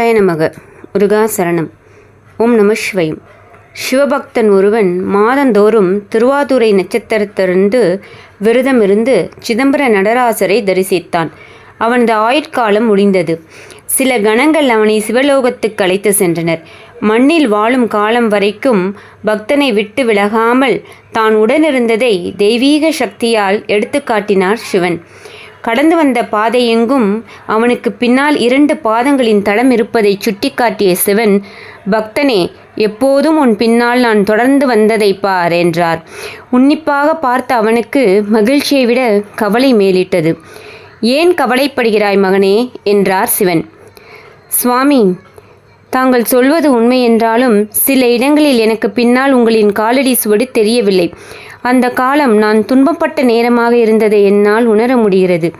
ஜாய நமக. முருகா சரணம் ஓம் நம சிவயம். சிவபக்தன் ஒருவன் மாதந்தோறும் திருவாதுரை நட்சத்திரத்திலிருந்து விரதமிருந்து சிதம்பர நடராசரை தரிசித்தான். அவனது ஆயுட்காலம் முடிந்தது. சில கணங்கள் அவனை சிவலோகத்துக்கு அழைத்து சென்றனர். மண்ணில் வாழும் காலம் வரைக்கும் பக்தனை விட்டு விலகாமல் தான் உடனிருந்ததை தெய்வீக சக்தியால் எடுத்துக்காட்டினார் சிவன். கடந்து வந்த பாதையெங்கும் அவனுக்கு பின்னால் இரண்டு பாதங்களின் தடம் இருப்பதை சுட்டிக்காட்டிய சிவன் பக்தனே எப்போதும் உன் பின்னால் நான் தொடர்ந்து வந்ததை பார் என்றார். உன்னிப்பாக பார்த்த அவனுக்கு மகிழ்ச்சியை விட கவலை மேலிட்டது. ஏன் கவலைப்படுகிறாய் மகனே? என்றார் சிவன். சுவாமி தாங்கள் சொல்வது உண்மை என்றாலும் சில இடங்களில் எனக்கு பின்னால் உங்களின் காலடி சுவடு தெரியவில்லை. அந்த காலம் நான் துன்பப்பட்ட நேரமாக இருந்ததை என்னால் உணர முடிகிறது.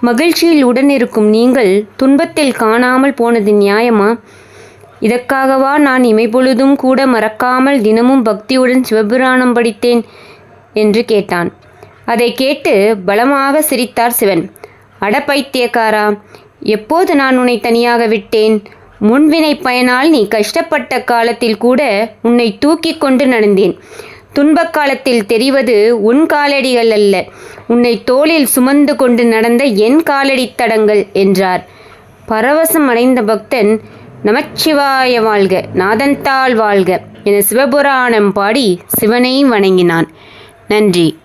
மகிழ்ச்சியில் உடனிருக்கும் நீங்கள் துன்பத்தில் காணாமல் போனது நியாயமா? இதற்காகவா நான் இமைப்பொழுதும் கூட மறக்காமல் தினமும் பக்தியுடன் சிவபுராணம் படித்தேன்? என்று கேட்டான். அதை கேட்டு பலமாக சிரித்தார் சிவன். அட பைத்தியக்காரா எப்போது நான் உன்னை தனியாக விட்டேன்? முன்வினை பயனால் நீ கஷ்டப்பட்ட காலத்தில் கூட உன்னை தூக்கி கொண்டு நடந்தேன். துன்பக் காலத்தில் தெரிவது உன் காலடிகள் அல்ல. உன்னை தோளில் சுமந்து கொண்டு நடந்த என் காலடித் தடங்கள் என்றார். பரவசம் அடைந்த பக்தன் நமச்சிவாய வாழ்க நாதந்தாள் வாழ்க என சிவபுராணம் பாடி சிவனை வணங்கினான். நன்றி.